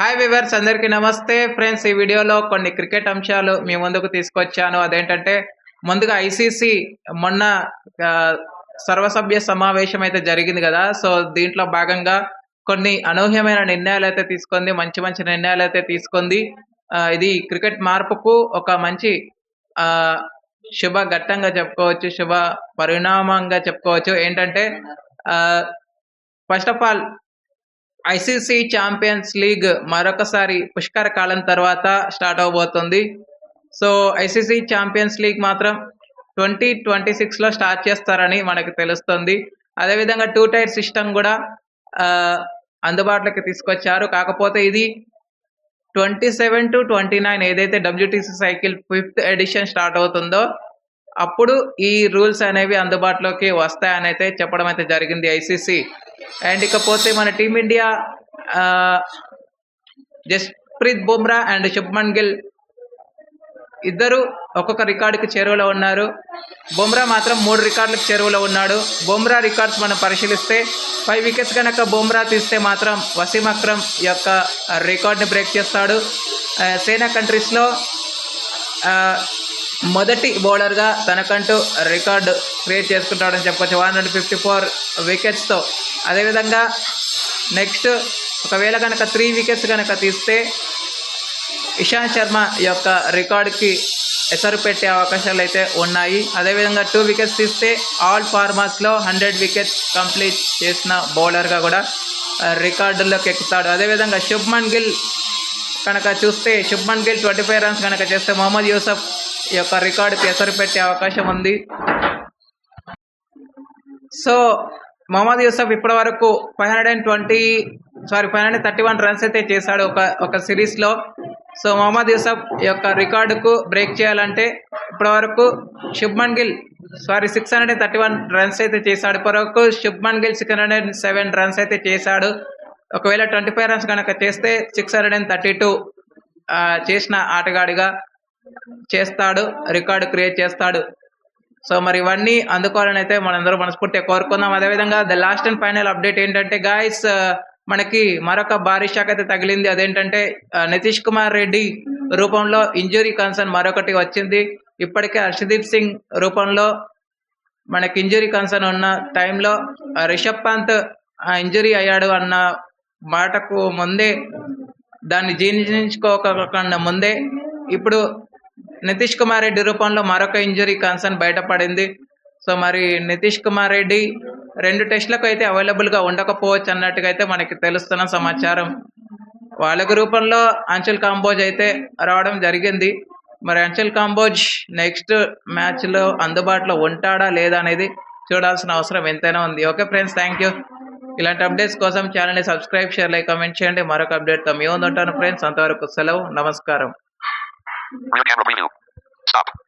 Hi viewers అందరికీ నమస్తే. Friends ఈ వీడియోలో కొన్ని క్రికెట్ అంశాలు మీ ముందుకు తీసుకొచ్చాను. అదేంటంటే ముందుగా ఐసీసీ మొన్న సర్వసభ్య సమావేశం అయితే జరిగింది కదా. సో దీంట్లో భాగంగా కొన్ని అనూహ్యమైన నిర్ణయాలు అయితే తీసుకుంది. మంచి మంచి నిర్ణయాలు అయితే తీసుకుంది. ఇది క్రికెట్ మార్పుకు ఒక మంచి ఆ శుభ ఘట్టంగా చెప్పుకోవచ్చు శుభ పరిణామంగా చెప్పుకోవచ్చు. ఏంటంటే first of all ICC champions league మరొకసారి పుష్కర కాలం తర్వాత స్టార్ట్ అవబోతుంది. సో ఐసీసీ ఛాంపియన్స్ లీగ్ మాత్రం ట్వంటీ ట్వంటీ సిక్స్లో స్టార్ట్ చేస్తారని మనకు తెలుస్తుంది. అదేవిధంగా టూ టైర్ సిస్టమ్ కూడా అందుబాటులోకి తీసుకొచ్చారు. కాకపోతే ఇది twenty seven to twenty nine ఏదైతే WTC cycle fifth edition start అవుతుందో అప్పుడు ఈ రూల్స్ అనేవి అందుబాటులోకి వస్తాయని అయితే చెప్పడం అయితే జరిగింది ఐసీసీ అండ్ ఇకపోతే మన Team India Jasprit Bumrah and Shubman Gill ఇద్దరు ఒక్కొక్క రికార్డుకి చేరువలో ఉన్నారు. బుమ్రా మాత్రం మూడు రికార్డులకు చేరువలో ఉన్నాడు. బుమ్రా రికార్డ్స్ మనం పరిశీలిస్తే ఫైవ్ వికెట్స్ కనుక బుమ్రా తీస్తే మాత్రం వసీం అక్రమ్ యొక్క రికార్డ్ని బ్రేక్ చేస్తాడు. సేనా కంట్రీస్లో మొదటి బౌలర్గా తనకంటూ రికార్డు క్రియేట్ చేసుకుంటాడని చెప్పొచ్చు. వన్ హండ్రెడ్ ఫిఫ్టీ ఫోర్ వికెట్స్తో. అదేవిధంగా నెక్స్ట్ ఒకవేళ కనుక త్రీ వికెట్స్ కనుక తీస్తే ఇషాంత్ శర్మ యొక్క రికార్డుకి ఎసరు పెట్టే అవకాశాలు అయితే ఉన్నాయి. అదేవిధంగా టూ వికెట్స్ తీస్తే ఆల్ ఫార్మాస్లో హండ్రెడ్ వికెట్స్ కంప్లీట్ చేసిన బౌలర్గా కూడా రికార్డుల్లోకి ఎక్కుతాడు. అదేవిధంగా శుభ్మన్ గిల్ కనుక చూస్తే Shubman Gill twenty five runs కనుక చేస్తే మొహమ్మద్ యూసఫ్ ఈ యొక్క రికార్డుకి ఎసరు పెట్టే అవకాశం ఉంది. సో మొహమ్మద్ యూసఫ్ ఇప్పటి వరకు five hundred and twenty sorry five hundred thirty one runs అయితే చేశాడు ఒక ఒక సిరీస్లో సో మొహమ్మద్ యూసఫ్ యొక్క రికార్డుకు బ్రేక్ చేయాలంటే ఇప్పటి వరకు Shubman Gill sorry six hundred thirty one runs అయితే చేశాడు. ఇప్పటి వరకు Shubman Gill six hundred seven runs అయితే చేశాడు. ఒకవేళ ట్వంటీ ఫైవ్ రన్స్ కనుక చేస్తే six hundred and thirty two చేసిన ఆటగాడిగా. చేస్తాడు రికార్డు క్రియేట్ చేస్తాడు. సో మరి ఇవన్నీ అందుకోవాలని అయితే మనందరూ మనస్ఫూర్తిగా కోరుకుందాం. అదేవిధంగా the last and final update ఏంటంటే గాయస్ uh, మనకి మరొక భారీ షాక్ అయితే తగిలింది. అదేంటంటే uh, నితీష్ కుమార్ రెడ్డి రూపంలో ఇంజురీ కన్సర్న్ మరొకటి వచ్చింది. ఇప్పటికే హర్షదీప్ సింగ్ రూపంలో మనకి ఇంజురీ కన్సర్న్ ఉన్న టైంలో uh, రిషబ్ పంత్ ఇంజురీ అయ్యాడు అన్న మాటకు ముందే దాన్ని జీర్ణించుకోకుండా ముందే ఇప్పుడు నితీష్ కుమార్ రెడ్డి రూపంలో మరొక ఇంజరీ కన్సర్న్ బయటపడింది. సో మరి నితీష్ కుమార్ రెడ్డి రెండు టెస్టులకు అయితే అవైలబుల్గా ఉండకపోవచ్చు అన్నట్టుగా అయితే మనకి తెలుస్తున్న సమాచారం. వాళ్ళకి రూపంలో అంచుల్ కాంబోజ్ అయితే రావడం జరిగింది. మరి అంచుల్ కాంబోజ్ నెక్స్ట్ మ్యాచ్లో అందుబాటులో ఉంటాడా లేదా అనేది చూడాల్సిన అవసరం ఎంతైనా ఉంది. Okay friends thank you. ఇలాంటి అప్డేట్స్ కోసం ఛానల్ని సబ్స్క్రైబ్ షేర్ లైక్ కమెంట్ చేయండి. మరొక అప్డేట్తో మీ ఉంటాను ఫ్రెండ్స్. అంతవరకు సెలవు నమస్కారం. Real camera preview. Stop.